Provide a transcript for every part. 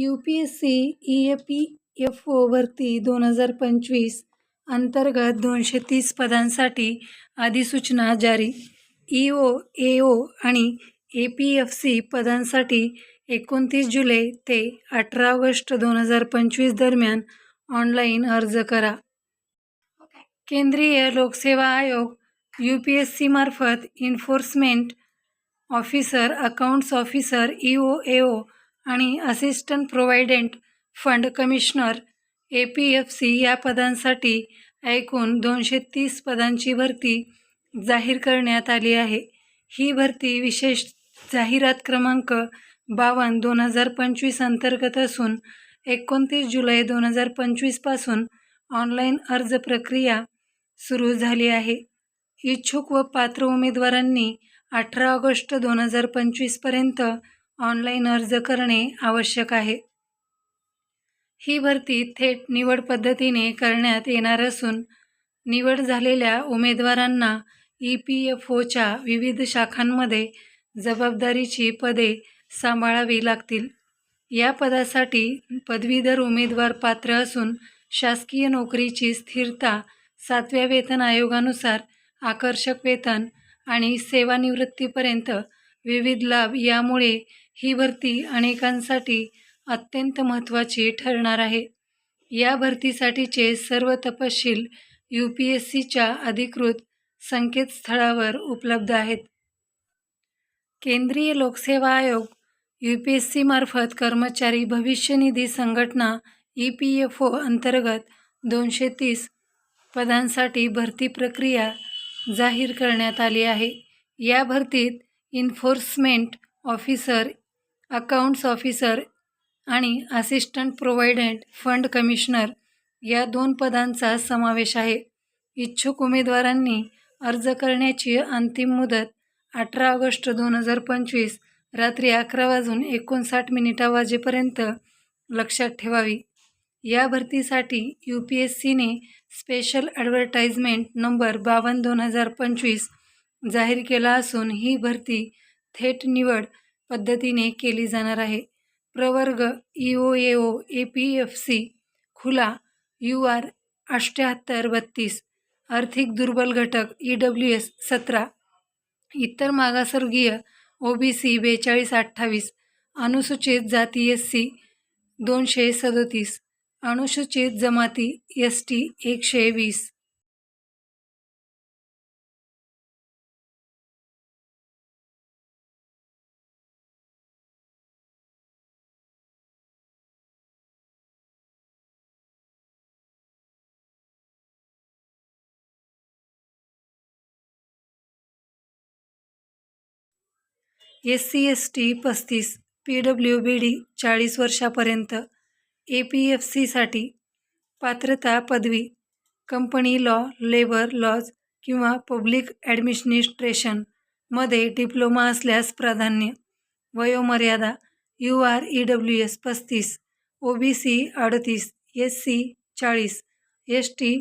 U P S C E A P F O भरती दोन हजार पंचवीस अंतर्गत दोनशे तीस पदांसाठी अधिसूचना जारी. ई ओ ए ओ आणि ए पी एफ सी पदांसाठी एकोणतीस जुलै ते अठरा ऑगस्ट दोन हजार पंचवीस दरम्यान ऑनलाईन अर्ज करा. केंद्रीय लोकसेवा आयोग U P S सीमार्फत enforcement officer accounts officer E O A O आणि assistant provident fund commissioner A P F C या पदांसाठी एकूण दोनशे तीस पदांची भरती जाहीर करण्यात आली आहे. ही भरती विशेष जाहिरात क्रमांक बावन्न दोन हजार पंचवीस अंतर्गत असून एकोणतीस जुलै दोन हजार पंचवीसपासून ऑनलाईन अर्ज प्रक्रिया सुरू झाली आहे. इच्छुक व पात्र उमेदवारांनी अठरा ऑगस्ट दोन हजार पंचवीसपर्यंत ऑनलाईन अर्ज करणे आवश्यक आहे. ही भरती थेट निवड पद्धतीने करण्यात येणार असून निवड झालेल्या उमेदवारांना ई पी एफ ओच्या विविध शाखांमध्ये जबाबदारीची पदे सांभाळावी लागतील. या पदासाठी पदवीधर उमेदवार पात्र असून शासकीय नोकरीची स्थिरता सातव्या वेतन आयोगानुसार आकर्षक वेतन आणि सेवानिवृत्तीपर्यंत विविध लाभ यामुळे ही भरती अनेकांसाठी अत्यंत महत्त्वाची ठरणार आहे. या भरतीसाठीचे सर्व तपशील यू पी एस सीच्या अधिकृत संकेतस्थळावर उपलब्ध आहेत. केंद्रीय लोकसेवा आयोग यू पी एस सीमार्फत कर्मचारी भविष्य निधी संघटना ई पी एफ ओ अंतर्गत दोनशे तीस पदांसाठी भरती प्रक्रिया जाहीर करण्यात आली आहे. या भरतीत इन्फोर्समेंट ऑफिसर अकाउंट्स ऑफिसर आणि असिस्टंट प्रोव्हायडंट फंड कमिशनर या दोन पदांचा समावेश आहे. इच्छुक उमेदवारांनी अर्ज करण्याची अंतिम मुदत अठरा ऑगस्ट दोन हजार पंचवीस रात्री अकरा वाजून एकोणसाठ मिनिटा वाजेपर्यंत लक्षात ठेवावी. या भरतीसाठी यू पी एस सीने स्पेशल ॲडव्हर्टाइजमेंट नंबर बावन्न दोन हजार पंचवीस जाहीर केला असून ही भरती थेट निवड पद्धतीने केली जाणार आहे. प्रवर्ग E O A O A P F C खुला यू आर अष्ट्याहत्तर बत्तीस आर्थिक दुर्बल घटक ई डब्ल्यू एस सतरा इतर मागासवर्गीय ओ बी सी बेचाळीस अठ्ठावीस अनुसूचित जाती एस सी दोनशे सदोतीस अनुसूचित जमाती एस टी एकशे वीस. एस सी एस टी पस्तीस पी डब्ल्यू बी डी चाळीस वर्षापर्यंत ए पी एफ सीसाठी पात्रता पदवी कंपनी लॉ लेबर लॉज किंवा पब्लिक ॲडमिनिस्ट्रेशनमध्ये डिप्लोमा असल्यास प्राधान्य वयोमर्यादा U R E W S पस्तीस ओ बी सी अडतीस एस सी चाळीस एस टी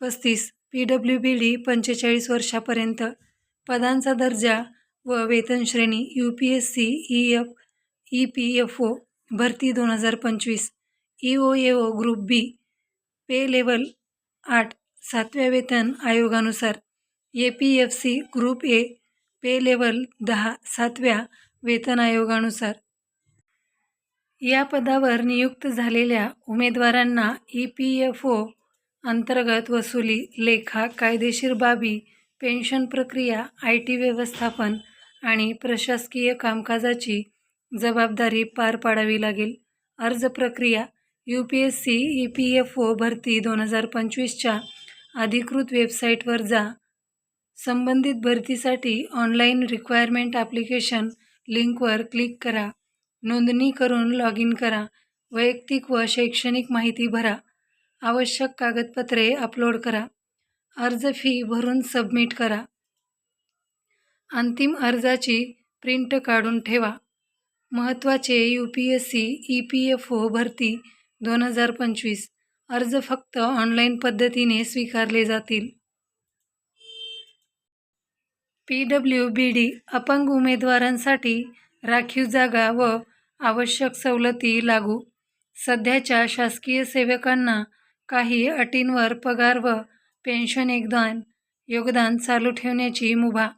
पस्तीस पी डब्ल्यू बी डी पंचेचाळीस वर्षापर्यंत पदांचा दर्जा व वेतनश्रेणी U P S C E P F O F O भरती दोन हजार पंचवीस. E O A O group B pay level आठ सातव्या वेतन आयोगानुसार. A P F C group A pay level दहा सातव्या वेतन आयोगानुसार. या पदावर नियुक्त झालेल्या उमेदवारांना ई पी एफ ओ अंतर्गत वसुली लेखा कायदेशीर बाबी पेन्शन प्रक्रिया आय टी व्यवस्थापन आणि प्रशासकीय कामकाजाची जबाबदारी पार पाडावी लागेल. अर्ज प्रक्रिया U P S C E P F O भरती दोन हजार पंचवीसच्या अधिकृत वेबसाईटवर जा. संबंधित भरतीसाठी ऑनलाईन रिक्वायरमेंट ॲप्लिकेशन लिंकवर क्लिक करा. नोंदणी करून लॉग इन करा. वैयक्तिक व शैक्षणिक माहिती भरा. आवश्यक कागदपत्रे अपलोड करा. अर्ज फी भरून सबमिट करा. अंतिम अर्जाची प्रिंट काढून ठेवा. महत्त्वाचे U P S C E P F O भरती दोन हजार पंचवीस. अर्ज फक्त ऑनलाईन पद्धतीने स्वीकारले जातील. पी डब्ल्यू बी डी अपंग उमेदवारांसाठी राखीव जागा व आवश्यक सवलती लागू. सध्याच्या शासकीय सेवकांना काही अटींवर पगार व पेन्शन योगदान योगदान चालू ठेवण्याची मुभा.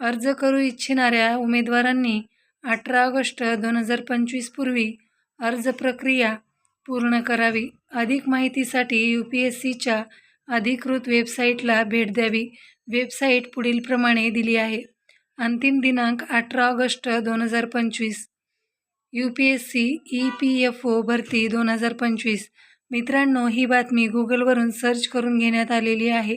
अर्ज करू इच्छिणाऱ्या उमेदवारांनी अठरा ऑगस्ट दोन हजार पंचवीस पूर्वी अर्ज प्रक्रिया पूर्ण करावी. अधिक माहितीसाठी यू पी एस सीच्या अधिकृत वेबसाईटला भेट द्यावी. वेबसाईट पुढीलप्रमाणे दिली आहे. अंतिम दिनांक अठरा ऑगस्ट दोन हजार पंचवीस. U P S C E P F O भरती दोन हजार पंचवीस. मित्रांनो ही बातमी गुगलवरून सर्च करून घेण्यात आलेली आहे.